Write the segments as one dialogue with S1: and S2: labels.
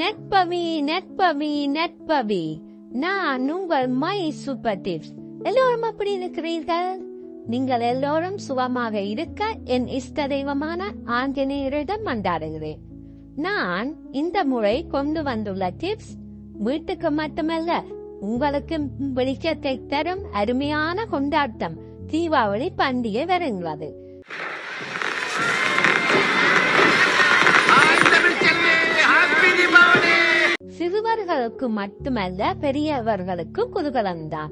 S1: நெட்பவி நெட்பவி நெட்பவி. நான் உங்கள் my super tips. எல்லோரும் அப்படி இருக்கிறீர்கள்? நீங்கள் எல்லோரும் சுகமாக இருக்க என் இஷ்ட தெய்வமான ஆஞ்சநேயரிடம் மன்றாடுகிறேன். நான் இந்த முறை கொண்டு வந்துள்ள டிப்ஸ் வீட்டுக்கு மட்டுமல்ல உங்களுக்கு வெளிச்சத்தை தரும் அருமையான கொண்டாட்டம் தீபாவளி பண்டிகை வருகிறது. சிறுவர்களுக்கு மட்டுமல்ல பெரியவர்களுக்கு குதூகலம்தான்.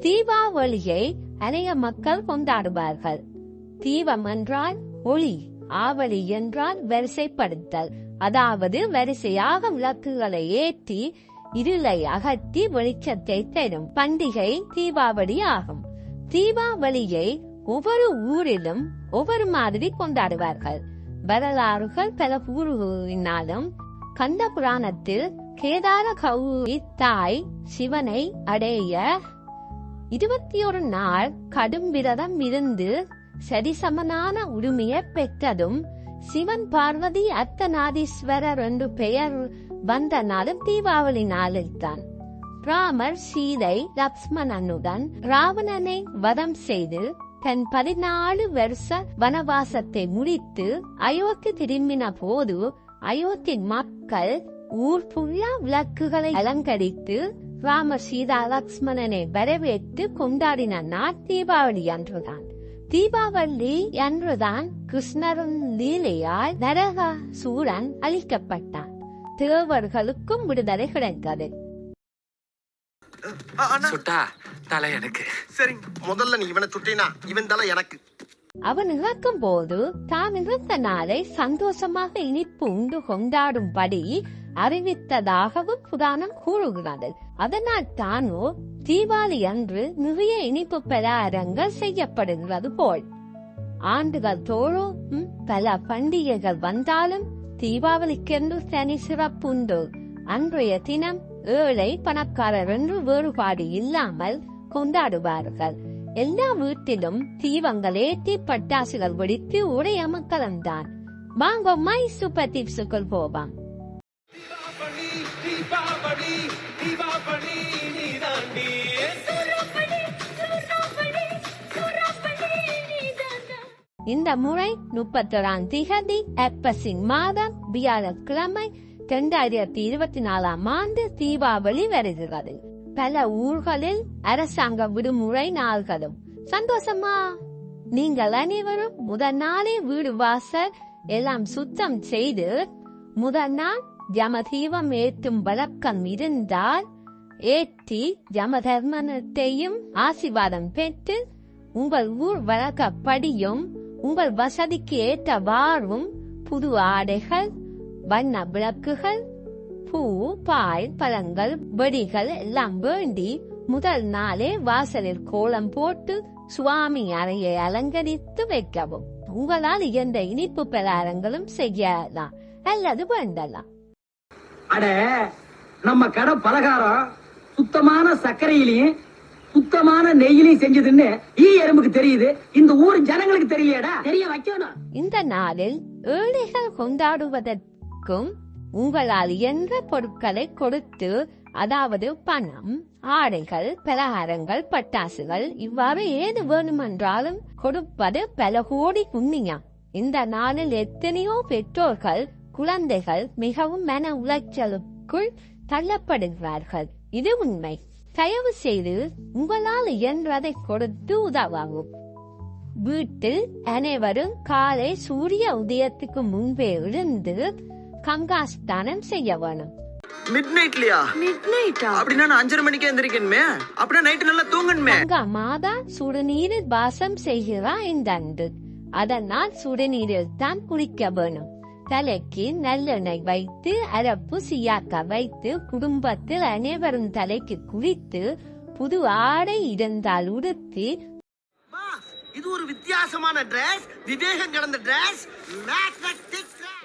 S1: தீபாவளியை அநேக மக்கள் கொண்டாடுவார்கள். தீபம் என்றால் ஒளி ஆவலி என்றால் வரிசைப்படுத்தல். அதாவது வரிசையாக விளக்குகளை ஏற்றி இருளை அகற்றி வெளிச்சத்தை தரும் பண்டிகை தீபாவளி ஆகும். தீபாவளியை ஒவ்வொரு ஊரிலும் ஒவ்வொரு மாதிரி கொண்டாடுவார்கள். வரலாறுகள் பல கூறுகளினாலும் கந்த புராணத்தில் கேதார கௌரி தாய் சிவனை அடைய இருபத்தி ஒரு நாள் கடும் விரதம் இருந்து சரிசமனான உரிமையை பெற்றதும் சிவன் பார்வதி அர்த்தநாதீஸ்வரர் என்று பெயர் வந்த நாளும் தீபாவளி நாளில்தான். ராமர் சீதை லக்ஷ்மணனுடன் ராவணனை வதம் செய்து தன் பதினாலு வருஷ வனவாசத்தை முடித்து அயோத்தி திரும்பின போது அயோத்தி மக்கள் ஊர் ஃபுல்லா விளக்குகளை அலங்கரித்து ராம சீதா லக்ஷ்மணனை வரவேற்று கொண்டாடின நாள் தீபாவளி அன்றுதான். தீபாவளி அன்றுதான் கிருஷ்ணரின் லீலையால் நரக சூரன் அழிக்கப்பட்டான். தேவர்களுக்கும் விடுதலை கிடைத்தது.
S2: சுட்டா தலை எனக்கு.
S3: சரிங்க. முதல்ல நீ இவனை சுட்டினா இவன் தலை எனக்கு.
S1: அவன் இறக்கும் போது தான் இறந்த நாளை சந்தோஷமாக இனிப்பு உண்டு கொண்டாடும்படி அறிவித்ததாகவும் புராணம் கூறுகிறது. அதனால் தானோ தீபாவளி அன்று நிறைய இனிப்பு பலகாரங்கள் செய்யப்படுகிறது போல். ஆண்டுகள் தோறும் பல பண்டிகைகள் வந்தாலும் தீபாவளிக்கென்று தனி சிறப்புண்டு. அன்றைய தினம் ஏழை பணக்காரர் என்று வேறுபாடு இல்லாமல் கொண்டாடுவார்கள். எல்லா வீட்டிலும் தீபங்கள் ஏற்றி பட்டாசுகள் வெடித்து உடைய மக்களும் தான் வாங்க மை சூப்பர் டிப்ஸுக்குள் போவாம். இந்த முறை முப்பத்தொராம் திகதி எப்பசின் மாதம் வியாழக்கிழமை இரண்டாயிரத்தி இருபத்தி நாலாம் ஆண்டு தீபாவளி வருகிறது. பல ஊர்களில் அரசாங்க விடுமுறை நாள்களும். சந்தோஷமா? நீங்கள் அனைவரும் முதல் நாளே வீடு வாசல் எல்லாம் சுத்தம் செய்து முதல் நாள் ஜமதீவம் ஏற்றும் வழக்கம் இருந்தால் ஏற்றி யமதர்மனத்தையும் ஆசிர்வாதம் பெற்று உங்கள் ஊர் வழக்கப்படியும் உங்கள் வசதிக்கு ஏற்றவாறும் புது ஆடைகள் வண்ண விளக்குகள் பூ பால் பழங்கள் வெடிகள் எல்லாம் வேண்டி முதல் நாளே வாசலில் கோலம் போட்டு சுவாமி அறையை அலங்கரித்து வைக்கவும். உங்களால் எந்த இனிப்பு பிரகாரங்களும் செய்யலாம் அல்லது வேண்டலாம்.
S4: அட நம்ம கடை பலகாரம் சுத்தமான சர்க்கரையிலையும் சுத்தமான நெய்யிலையும் செஞ்சதுன்னு ஈ எறும்புக்கு தெரியுது. இந்த ஊர் ஜனங்களுக்கு தெரியலையடா. தெரிய வைக்கணும்.
S1: இந்த நாளில் ஏழைகள் கொண்டாடுவதற்கும் உங்களால் என்ற பொருட்களை கொடுத்து அதாவது பணம் ஆடைகள் பலகாரங்கள் பட்டாசுகள் இவ்வாறு ஏது வேணுமென்றாலும் கொடுப்பது பல கோடி புண்ணியம். இந்த நாளில் எத்தனையோ பெற்றோர்கள் குழந்தைகள் மிகவும் மன உளைச்சலுக்குள் தள்ளப்படுகிறார்கள் இது உண்மை. தயவு செய்து உங்களால் இயன்றதை கொடுத்து உதவவும். வீட்டில் அனைவரும் காலை சூரிய உதயத்துக்கு முன்பே எழுந்து கங்காஸ்தானம் செய்ய வேணும்.
S3: மிட் நைட்லயா அப்படின்னா நான் அஞ்சரை மணிக்கே எந்திரிக்கணுமே? அப்படின்னா நைட்டு நல்லா தூங்கணுமே?
S1: கங்கா மாதா சுடுநீரில் வாசம் செய்கிறார் இந்த அன்று. அதனால் சுடுநீரில் தான் குளிக்க வேணும். தலைக்கு நல்லெண்ணெய் வைத்து அரப்பு சியாக்கா வைத்து குடும்பத்தில் அனைவரும் தலைக்கு குளித்து புது ஆடை இருந்தால் உடுத்தி.
S3: இது ஒரு வித்தியாசமான டிரஸ் விவேகம் கடந்த டிரஸ்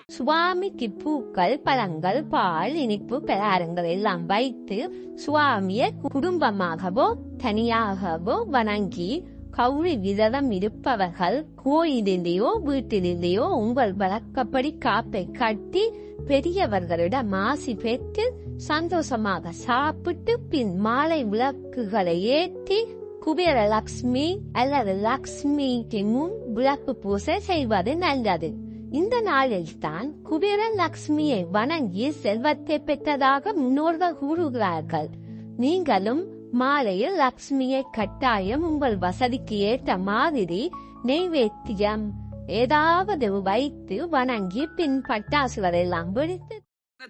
S1: சுவாமிக்கு பூக்கள் பழங்கள் பால் இனிப்பு பலகாரங்கள் எல்லாம் வைத்து சுவாமியை குடும்பமாகவோ தனியாகவோ வணங்கி கௌரி விரதம் இருப்பவர்கள் கோயிலிலேயோ வீட்டிலேயோ உங்கள் வழக்கப்படி காப்பை கட்டி பெரியவர்களிடம் ஆசி பெற்று சந்தோஷமாக சாப்பிட்டு பின் மாலை விளக்குகளை ஏற்றி குபேர லக்ஷ்மி அல்லது லக்ஷ்மிக்கு முன் விளக்கு பூசை செய்வது நல்லது. இந்த நாளில் தான் குபேர லக்ஷ்மியை வணங்கி செல்வத்தை பெற்றதாக முன்னோர்கள் கூறுகிறார்கள். நீங்களும் மாலையில் லக்ஷ்மியை கட்டாயம் உங்கள் வசதிக்கு ஏற்ற மாதிரி நெய்வேத்தியம் ஏதாவது வைத்து வணங்கி பின் பட்டாசுகள் எல்லாம் வெடித்து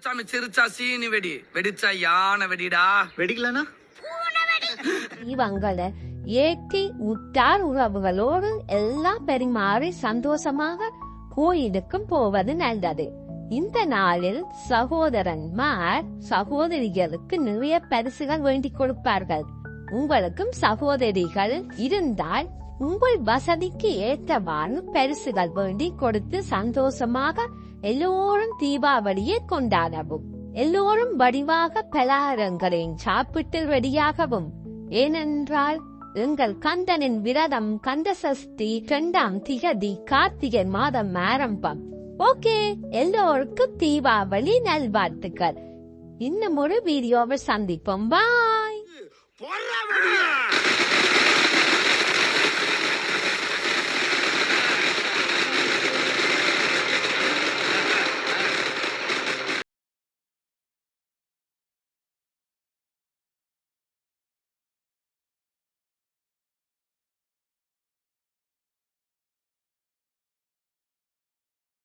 S2: சாமி சிரிச்சா சீனி வெடி. வெடிச்சா யானை வெடிடா?
S3: வெடிக்கலனா?
S1: இவங்களை ஏற்றி உற்றார் உறவுகளோடு எல்லாம் பெருமாறி சந்தோஷமாக கோயிலுக்கும் போவது நல்லது. இந்த நாளில் சகோதரன்மார் சகோதரிகளுக்கு நிறைய பரிசுகள் வேண்டிக் கொடுப்பார்கள். உங்களுக்கும் சகோதரிகள் இருந்தால் உங்கள் வசதிக்கு ஏற்றவாறு பரிசுகள் வேண்டி கொடுத்து சந்தோஷமாக எல்லோரும் தீபாவளியை கொண்டாடவும். எல்லோரும் வடிவாக பலகாரங்களையும் சாப்பிட்டு ரெடியாகவும். ஏனென்றால் எங்கள் கந்தனின் விரதம் கந்த சஷ்டி இரண்டாம் திகதி கார்த்திகை மாதம் ஆரம்பம். ஓகே எல்லோருக்கும் தீபாவளி நல்வாழ்த்துக்கள். இன்னும் ஒரு வீடியோவை சந்திப்போம். பாய்.
S3: போடுறா